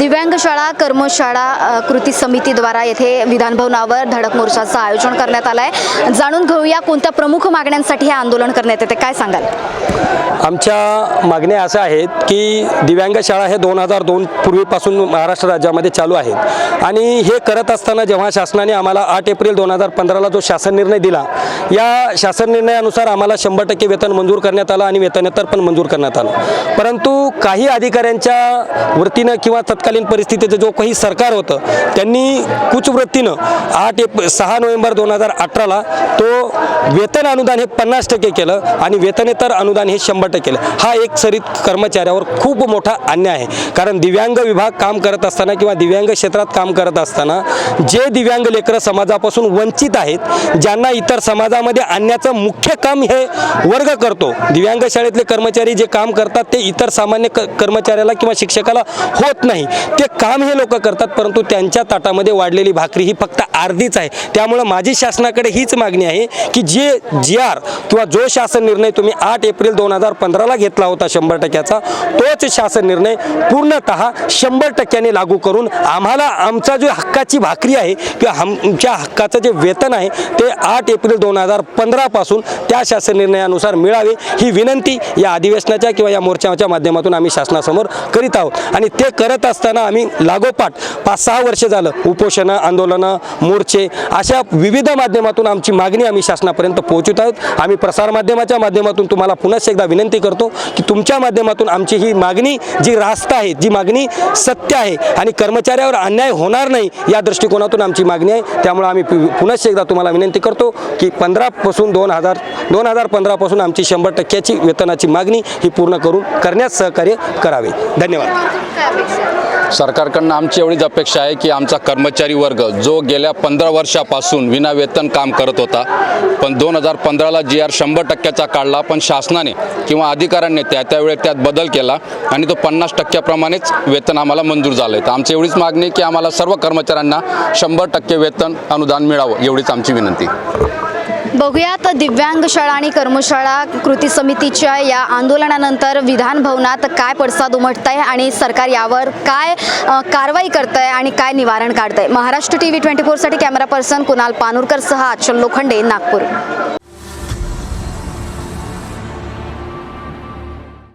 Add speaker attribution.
Speaker 1: दिव्यांग शाळा कर्मशाळा कृती समितीद्वारा येथे विधानभवनावर धडक मोर्चाचं आयोजन करण्यात आलं आहे जाणून घेऊया कोणत्या प्रमुख मागण्यांसाठी हे आंदोलन करण्यात येते काय सांगाल?
Speaker 2: आमच्या मागण्या अशा आहेत की दिव्यांग शाळा हे दोन हजार दोन पूर्वीपासून महाराष्ट्र राज्यामध्ये चालू आहेत. आणि हे करत असताना जेव्हा शासनाने आम्हाला आठ एप्रिल दोन हजार पंधराला जो शासन निर्णय दिला या शासन निर्णयानुसार आम्हाला शंभर टक्के वेतन मंजूर करण्यात आलं आणि वेतनेतर पण मंजूर करण्यात आलं. परंतु काही अधिकाऱ्यांच्या वृत्तीनं किंवा तत्कालीन परिस्थितीचं जो काही सरकार होतं त्यांनी कुचवृत्तीनं आठ एप सहा नोव्हेंबर दोन हजार अठराला तो वेतन अनुदान हे पन्नास टक्के केलं आणि वेतनेतर अनुदान हे शंभर टक्के केलं. हा एक सरीत कर्मचाऱ्यावर खूप मोठा अन्याय आहे. कारण दिव्यांग विभाग काम करत असताना किंवा दिव्यांग क्षेत्रात काम करत असताना जे दिव्यांग लेकरं समाजापासून वंचित आहेत ज्यांना इतर समाजा समाजामध्ये आणण्याचं मुख्य काम हे वर्ग करतो. दिव्यांग शाळेतले कर्मचारी जे काम करतात ते इतर सामान्य क कर्मचाऱ्याला किंवा शिक्षकाला होत नाही. ते काम हे लोक करतात परंतु त्यांच्या ताटामध्ये वाढलेली भाकरी ही फक्त अर्धीच आहे. त्यामुळं माझी शासनाकडे हीच मागणी आहे की जे जी आर किंवा जो शासन निर्णय तुम्ही आठ एप्रिल दोन हजार पंधराला घेतला होता शंभर टक्क्याचा तोच शासन निर्णय पूर्णतः शंभर टक्क्याने लागू करून आम्हाला आमचा जो हक्काची भाकरी आहे किंवा आमच्या हक्काचं जे वेतन आहे ते आठ एप्रिल दोन हजार पंधरापासून त्या शासन निर्णयानुसार मिळावे ही विनंती या अधिवेशनाच्या किंवा या मोर्चाच्या माध्यमातून आम्ही शासनासमोर करीत आहोत. आणि ते करत असताना आम्ही लागोपाठ पाच सहा वर्ष झालं उपोषणं आंदोलनं मोर्चे अशा विविध माध्यमातून आमची मागणी आम्ही शासनापर्यंत पोहोचत आहोत. आम्ही प्रसारमाध्यमाच्या माध्यमातून तुम्हाला पुन्हा एकदा विनंती करतो की तुमच्या माध्यमातून आमची ही मागणी जी रास्त आहे जी मागणी सत्य आहे आणि कर्मचाऱ्यावर अन्याय होणार नाही या दृष्टिकोनातून आमची मागणी आहे. त्यामुळे आम्ही पु- पुन्हा एकदा तुम्हाला विनंती करतो की पंधरा पंधरापासून दोन हजार दोन हजार पंधरापासून आमची शंभर टक्क्याची वेतनाची मागणी ही पूर्ण करून करण्यास सहकार्य करावे. धन्यवाद.
Speaker 3: सरकारकडनं आमची एवढीच अपेक्षा आहे की आमचा कर्मचारी वर्ग जो गेल्या पंधरा वर्षापासून विना वेतन काम करत होता पण दोन हजार पंधराला जी आर शंभर टक्क्याचा काढला पण शासनाने किंवा अधिकाऱ्यांनी त्या त्यावेळेस त्यात बदल केला आणि तो पन्नास टक्क्याप्रमाणेच वेतन आम्हाला मंजूर झालं. आहे तर आमची एवढीच मागणी की आम्हाला सर्व कर्मचाऱ्यांना शंभर टक्के वेतन अनुदान मिळावं एवढीच आमची विनंती.
Speaker 1: बघूयात दिव्यांग शाळा आणि कर्मशाळा कृती समितीच्या या आंदोलनानंतर विधान भवनात काय पडसाद उमटत आहे आणि सरकार यावर काय कारवाई करत आहे आणि काय निवारण काढत आहे महाराष्ट्र टी व्ही ट्वेंटी फोरसाठी कॅमेरा पर्सन कुणाल पानूरकरसह आचल लोखंडे नागपूर.